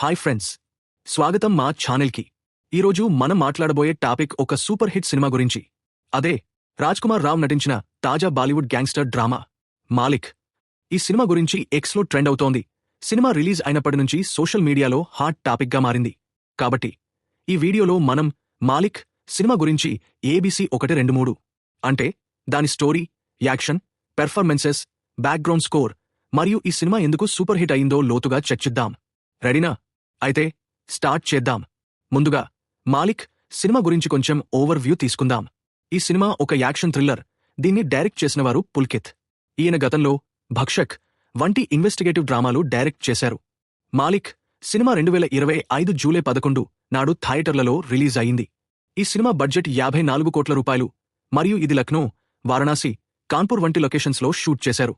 Hi friends. స్వాగతం మా ఛానల్కి. ఈరోజు మనం మాట్లాడబోయే టాపిక్ ఒక సూపర్ హిట్ సినిమా గురించి. అదే రాజ్ కుమార్ రావ్ నటించిన తాజా బాలీవుడ్ గ్యాంగ్స్టర్ డ్రామా మాలిక్. ఈ సినిమా గురించి ఎక్స్లో ట్రెండ్ అవుతోంది. సినిమా రిలీజ్ అయినప్పటి నుంచి సోషల్ మీడియాలో హాట్ టాపిక్గా మారింది. కాబట్టి ఈ వీడియోలో మనం మాలిక్ సినిమా గురించి ఏబీసీ ఒకటి రెండు మూడు అంటే దాని story action performances background score మరియు ఈ సినిమా ఎందుకు సూపర్ హిట్ అయిందో లోతుగా చర్చిద్దాం. రెడీనా? అయితే స్టార్ట్ చేద్దాం. ముందుగా మాలిక్ సినిమా గురించి కొంచెం ఓవర్ వ్యూ తీసుకుందాం. ఈ సినిమా ఒక యాక్షన్ థ్రిల్లర్. దీన్ని డైరెక్ట్ చేసినవారు పుల్కిత్. ఈయన గతంలో భక్షక్ వంటి ఇన్వెస్టిగేటివ్ డ్రామాలు డైరెక్ట్ చేశారు. మాలిక్ సినిమా రెండు వేల ఇరవై ఐదు జూలై పదకొండు నాడు థియేటర్లలో రిలీజ్ అయింది. ఈ సినిమా బడ్జెట్ యాభై నాలుగు కోట్ల రూపాయలు. మరియు ఇది లక్నో వారణాసి కాన్పూర్ వంటి లొకేషన్స్లో షూట్ చేశారు.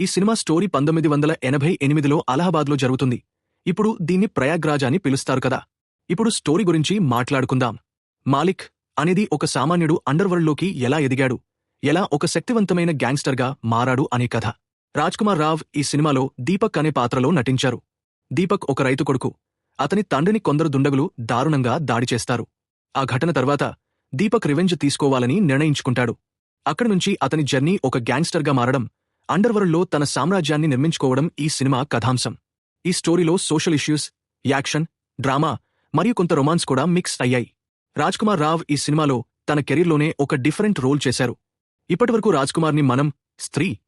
ఈ సినిమా స్టోరీ పంతొమ్మిది వందల ఎనభై ఎనిమిదిలో అలహాబాద్లో జరుగుతుంది. ఇప్పుడు దీన్ని ప్రయాగ్రాజ్ అని పిలుస్తారు కదా. ఇప్పుడు స్టోరీ గురించి మాట్లాడుకుందాం. మాలిక్ అనేది ఒక సామాన్యుడు అండర్వరల్డ్లోకి ఎలా ఎదిగాడు? ఎలా ఒక శక్తివంతమైన గ్యాంగ్స్టర్గా మారాడు అనే కథ. రాజ్కుమార్ రావ్ ఈ సినిమాలో దీపక్ అనే పాత్రలో నటించారు. దీపక్ ఒక రైతు కొడుకు. అతని తండ్రిని కొందరు దుండగులు దారుణంగా దాడి చేస్తారు. ఆ ఘటన తర్వాత దీపక్ రివెంజ్ తీసుకోవాలని నిర్ణయించుకుంటాడు. అక్కడి నుంచి అతని జర్నీ ఒక గ్యాంగ్స్టర్గా మారడం అండర్వరల్డ్లో తన సామ్రాజ్యాన్ని నిర్మించుకోవడం ఈ సినిమా కథాంశం. ఈ స్టోరీలో సోషల్ ఇష్యూస్ యాక్షన్ డ్రామా మరియు కొంత రొమాన్స్ కూడా మిక్స్ అయ్యాయి. రాజ్కుమార్ రావ్ ఈ సినిమాలో తన కెరీర్లోనే ఒక డిఫరెంట్ రోల్ చేశారు. ఇప్పటివరకు రాజ్కుమార్ని మనం స్త్రీ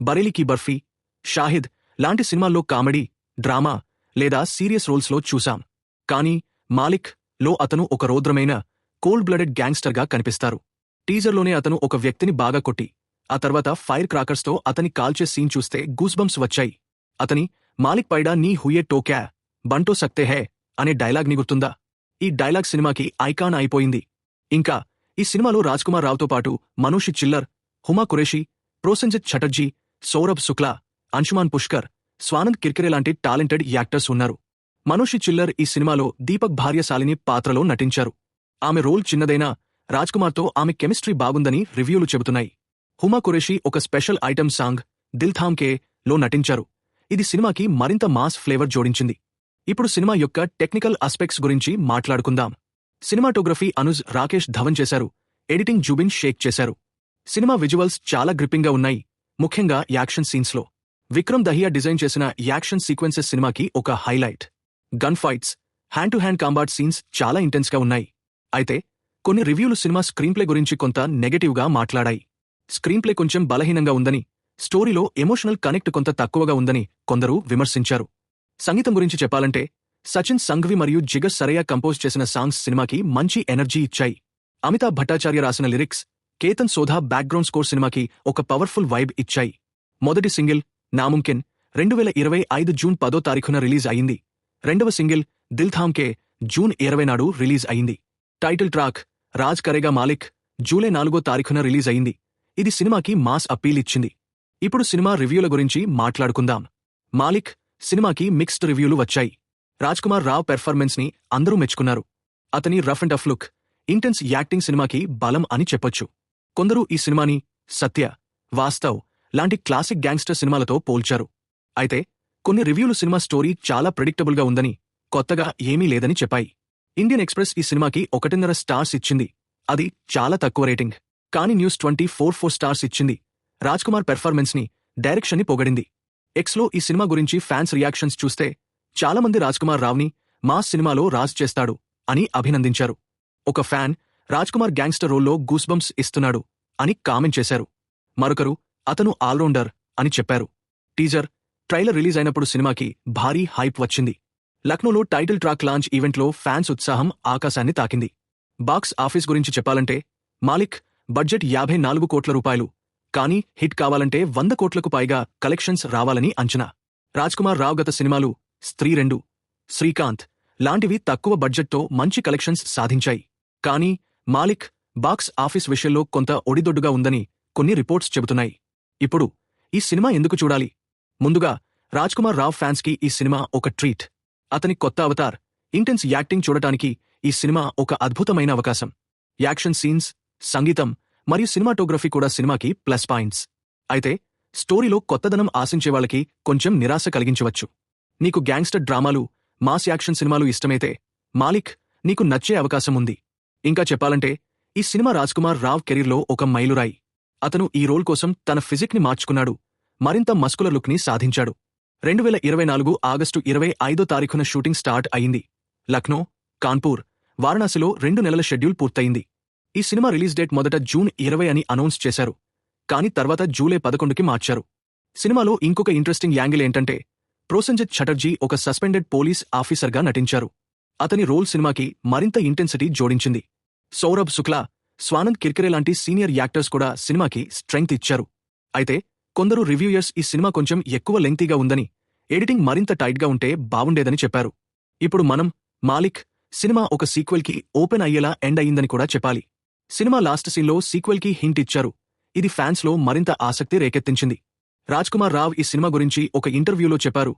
బరేలీ కీ బర్ఫీ షాహిద్ లాంటి సినిమాల్లో కామెడీ డ్రామా లేదా సీరియస్ రోల్స్లో చూశాం. కానీ మాలిక్లో అతను ఒక రౌద్రమైన కోల్డ్ బ్లడెడ్ గ్యాంగ్స్టర్గా కనిపిస్తారు. టీజర్లోనే అతను ఒక వ్యక్తిని బాగా కొట్టి ఆ తర్వాత ఫైర్ క్రాకర్స్తో అతని కాల్చే సీన్ చూస్తే గూస్బంప్స్ వచ్చాయి. అతని మాలిక్ పైడా నీ హుయే టోక్యా బంటో సక్తే హే అనే డైలాగ్ గుర్తుందా? ఈ డైలాగ్ సినిమాకి ఐకాన్ అయిపోయింది. ఇంకా ఈ సినిమాలో రాజ్ కుమార్ రావుతో పాటు మనోషి చిల్లర్ హుమా కురేషి ప్రోసెంజిత్ ఛటర్జీ సౌరభ్ శుక్లా అంశుమాన్ పుష్కర్ స్వానంద్ కిర్కిరే లాంటి టాలెంటెడ్ యాక్టర్స్ ఉన్నారు. మనోషి చిల్లర్ ఈ సినిమాలో దీపక్ భార్యశాలిని పాత్రలో నటించారు. ఆమె రోల్ చిన్నదైనా రాజ్ కుమార్తో ఆమె కెమిస్ట్రీ బాగుందని రివ్యూలు చెబుతున్నాయి. హుమా కురేషి ఒక స్పెషల్ ఐటెం సాంగ్ దిల్ థామ్లో నటించారు. ఇది సినిమాకి మరింత మాస్ ఫ్లేవర్ జోడించింది. ఇప్పుడు సినిమా యొక్క టెక్నికల్ ఆస్పెక్ట్స్ గురించి మాట్లాడుకుందాం. సినిమాటోగ్రఫీ అనుజ్ రాకేష్ ధవన్ చేశారు. ఎడిటింగ్ జుబిన్ షేక్ చేశారు. సినిమా విజువల్స్ చాలా గ్రిప్పింగ్గా ఉన్నాయి. ముఖ్యంగా యాక్షన్ సీన్స్లో. విక్రమ్ దహియా డిజైన్ చేసిన యాక్షన్ సీక్వెన్సెస్ సినిమాకి ఒక highlight. Gun fights hand to hand combat scenes చాలా ఇంటెన్స్గా ఉన్నాయి. అయితే కొన్ని రివ్యూలు సినిమా స్క్రీన్ప్లే గురించి కొంత నెగటివ్గా మాట్లాడాయి. స్క్రీన్ప్లే కొంచెం బలహీనంగా ఉందని స్టోరీలో ఎమోషనల్ కనెక్ట్ కొంత తక్కువగా ఉందని కొందరు విమర్శించారు. సంగీతం గురించి చెప్పాలంటే సచిన్ సంఘవి మరియు జిగర్ సరయ్య కంపోజ్ చేసిన సాంగ్స్ సినిమాకి మంచి ఎనర్జీ ఇచ్చాయి. అమితాబ్ భట్టాచార్య రాసిన lyrics Ketan Sodha background score సినిమాకి ఒక పవర్ఫుల్ వైబ్ ఇచ్చాయి. మొదటి సింగిల్ నాముమ్కిన్ రెండు వేల ఇరవై ఐదు జూన్ పదో తారీఖున రిలీజ్ అయింది. రెండవ సింగిల్ దిల్ థామ్ కే జూన్ ఇరవై నాడు రిలీజ్ అయింది. Title track Raj Karega Malik July నాలుగో తారీఖున రిలీజ్ అయింది. ఇది సినిమాకి మాస్ అప్పీల్ ఇచ్చింది. ఇప్పుడు సినిమా రివ్యూల గురించి మాట్లాడుకుందాం. మాలిక్ సినిమాకి మిక్స్డ్ రివ్యూలు వచ్చాయి. రాజ్కుమార్ రావ్ పెర్ఫార్మెన్స్ని అందరూ మెచ్చుకున్నారు. అతని rough and tough look intense acting సినిమాకి బలం అని చెప్పొచ్చు. కొందరు ఈ సినిమాని సత్య వాస్తవ్ లాంటి క్లాసిక్ గ్యాంగ్స్టర్ సినిమాలతో పోల్చారు. అయితే కొన్ని రివ్యూలు సినిమా స్టోరీ చాలా ప్రిడిక్టబుల్గా ఉందని కొత్తగా ఏమీ లేదని చెప్పాయి. ఇండియన్ ఎక్స్ప్రెస్ ఈ సినిమాకి ఒకటిన్నర స్టార్స్ ఇచ్చింది. అది చాలా తక్కువ రేటింగ్. కానీ news twenty four four stars ఇచ్చింది. రాజ్కుమార్ పెర్ఫార్మెన్స్ని డైరెక్షన్ని పొగడింది. ఎక్స్లో ఈ సినిమా గురించి ఫ్యాన్స్ రియాక్షన్స్ చూస్తే చాలామంది రాజ్ కుమార్ రావ్ని మాస్ సినిమాలో రాజ్ చేస్తాడు అని అభినందించారు. ఒక ఫ్యాన్ రాజ్ కుమార్ గ్యాంగ్స్టర్ రోల్లో గూస్బంప్స్ ఇస్తున్నాడు అని కామెంట్ చేశారు. మరొకరు అతను ఆల్రౌండర్ అని చెప్పారు. టీజర్ ట్రైలర్ రిలీజ్ అయినప్పుడు సినిమాకి భారీ హైప్ వచ్చింది. లక్నోలో టైటిల్ ట్రాక్ లాంచ్ ఈవెంట్లో ఫ్యాన్స్ ఉత్సాహం ఆకాశాన్ని తాకింది. బాక్స్ ఆఫీస్ గురించి చెప్పాలంటే మాలిక్ బడ్జెట్ యాభై నాలుగు కోట్ల రూపాయలు కానీ హిట్ కావాలంటే వంద కోట్లకు పైగా కలెక్షన్స్ రావాలని అంచనా. రాజ్కుమార్ రావ్ గత సినిమాలు స్త్రీ రెండు శ్రీకాంత్ లాంటివి తక్కువ బడ్జెట్తో మంచి కలెక్షన్స్ సాధించాయి. కానీ మాలిక్ బాక్స్ ఆఫీస్ విషయంలో కొంత ఒడిదొడ్డుగా ఉందని కొన్ని రిపోర్ట్స్ చెబుతున్నాయి. ఇప్పుడు ఈ సినిమా ఎందుకు చూడాలి? ముందుగా రాజ్కుమార్ రావ్ ఫ్యాన్స్కి ఈ సినిమా ఒక ట్రీట్. అతని కొత్త అవతార్ ఇంటెన్స్ యాక్టింగ్ చూడటానికి ఈ సినిమా ఒక అద్భుతమైన అవకాశం. యాక్షన్ సీన్స్ సంగీతం మరియు సినిమాటోగ్రఫీ కూడా సినిమాకి ప్లస్ పాయింట్స్. అయితే స్టోరీలో కొత్తదనం ఆశించే వాళ్ళకి కొంచెం నిరాశ కలిగించవచ్చు. నీకు గ్యాంగ్స్టర్ డ్రామాలు మాస్ యాక్షన్ సినిమాలు ఇష్టమైతే మాలిక్ నీకు నచ్చే అవకాశం ఉంది. ఇంకా చెప్పాలంటే ఈ సినిమా రాజ్కుమార్ రావ్ కెరీర్లో ఒక మైలురాయి. అతను ఈ రోల్ కోసం తన ఫిజిక్ని మార్చుకున్నాడు మరింత మస్కులర్ లుక్ని సాధించాడు. రెండు వేల ఇరవై నాలుగు ఆగస్టు ఇరవై ఐదో తారీఖున షూటింగ్ స్టార్ట్ అయింది. లక్నో కాన్పూర్ వారణాసిలో రెండు నెలల షెడ్యూల్ పూర్తయింది. ఈ సినిమా రిలీజ్ డేట్ మొదట జూన్ ఇరవై అని అనౌన్స్ చేశారు కానీ తర్వాత జూలై పదకొండుకి మార్చారు. సినిమాలో ఇంకొక ఇంట్రెస్టింగ్ యాంగిల్ ఏంటంటే ప్రోసంజిత్ ఛటర్జీ ఒక సస్పెండెడ్ పోలీస్ ఆఫీసర్గా నటించారు. అతని రోల్ సినిమాకి మరింత ఇంటెన్సిటీ జోడించింది. సౌరభ్ శుక్లా స్వానంద్ కిర్కరే లాంటి సీనియర్ యాక్టర్స్ కూడా సినిమాకి స్ట్రెంగ్త్ ఇచ్చారు. అయితే కొందరు రివ్యూయర్స్ ఈ సినిమా కొంచెం ఎక్కువ లెంగ్తీగా ఉందని ఎడిటింగ్ మరింత టైట్గా ఉంటే బావుండేదని చెప్పారు. ఇప్పుడు మనం మాలిక్ సినిమా ఒక సీక్వెల్కి ఓపెన్ అయ్యేలా ఎండ్ అయ్యిందని కూడా చెప్పాలి. సినిమా లాస్ట్ సీన్లో సీక్వెల్కి హింట్ ఇచ్చారు. ఇది ఫ్యాన్స్లో మరింత ఆసక్తి రేకెత్తించింది. రాజ్ కుమార్ రావ్ ఈ సినిమా గురించి ఒక ఇంటర్వ్యూలో చెప్పారు.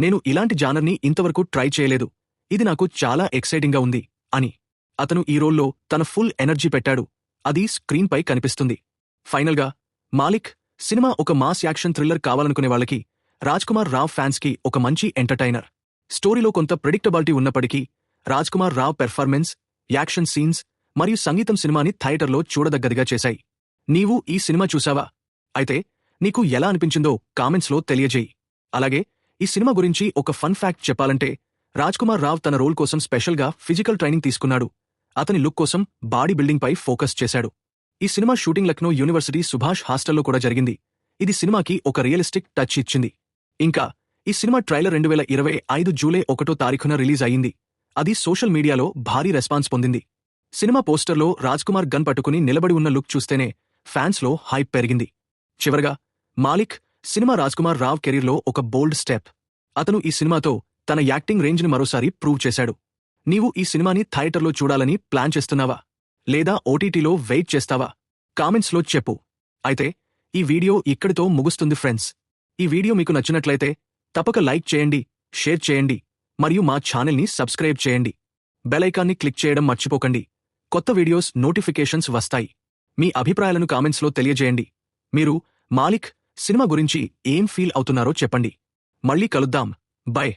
నేను ఇలాంటి జానర్ని ఇంతవరకు ట్రై చేయలేదు. ఇది నాకు చాలా ఎక్సైటింగ్గా ఉంది అని. అతను ఈ రోల్లో తన ఫుల్ ఎనర్జీ పెట్టాడు. అది స్క్రీన్పై కనిపిస్తుంది. ఫైనల్గా మాలిక్ సినిమా ఒక మాస్ యాక్షన్ థ్రిల్లర్ కావాలనుకునే వాళ్ళకి రాజ్కుమార్ రావ్ ఫ్యాన్స్కి ఒక మంచి ఎంటర్టైనర్. స్టోరీలో కొంత ప్రెడిక్టబిలిటీ ఉన్నప్పటికీ Raj Kumar Rao performance action scenes మరియు సంగీతం సినిమాని థియేటర్లో చూడదగ్గదిగా చేశాయి. నీవు ఈ సినిమా చూసావా అయితే నీకు ఎలా అనిపించిందో కామెంట్స్లో తెలియజేయి. అలాగే ఈ సినిమా గురించి ఒక ఫన్ ఫ్యాక్ట్ చెప్పాలంటే రాజ్కుమార్ రావ్ తన రోల్ కోసం స్పెషల్గా ఫిజికల్ ట్రైనింగ్ తీసుకున్నాడు. అతని లుక్ కోసం బాడీ బిల్డింగ్పై ఫోకస్ చేశాడు. ఈ cinema shooting Lucknow university Subhash హాస్టల్లో కూడా జరిగింది. ఇది సినిమాకి ఒక రియలిస్టిక్ టచ్ ఇచ్చింది. ఇంకా ఈ సినిమా ట్రైలర్ రెండు వేల ఇరవై ఐదు జూలై ఒకటో తారీఖున రిలీజ్ అయింది అది సోషల్ మీడియాలో భారీ రెస్పాన్స్ పొందింది. సినిమా పోస్టర్లో రాజ్కుమార్ గన్ పట్టుకుని నిలబడి ఉన్న లుక్ చూస్తేనే ఫ్యాన్స్లో హైప్ పెరిగింది. చివరగా మాలిక్ సినిమా రాజ్కుమార్ రావ్ కెరీర్లో ఒక బోల్డ్ స్టెప్. అతను ఈ సినిమాతో తన యాక్టింగ్ రేంజ్ని మరోసారి ప్రూవ్ చేశాడు. నీవు ఈ సినిమాని థియేటర్లో చూడాలని ప్లాన్ చేస్తున్నావా? లేదా ఓటీటీలో వెయిట్ చేస్తావా? కామెంట్స్లో చెప్పు. అయితే ఈ వీడియో ఇక్కడితో ముగుస్తుంది ఫ్రెండ్స్. ఈ వీడియో మీకు నచ్చినట్లయితే తప్పక లైక్ చేయండి షేర్ చేయండి మరియు మా ఛానల్ని సబ్స్క్రైబ్ చేయండి. బెలైకాన్ని క్లిక్ చేయడం మర్చిపోకండి. కొత్త వీడియోస్ నోటిఫికేషన్స్ వస్తాయి. మీ అభిప్రాయాలను కామెంట్స్లో తెలియజేయండి. మీరు మాలిక్ సినిమా గురించి ఏం ఫీల్ అవుతున్నారో చెప్పండి. మళ్ళీ కలుద్దాం. బై.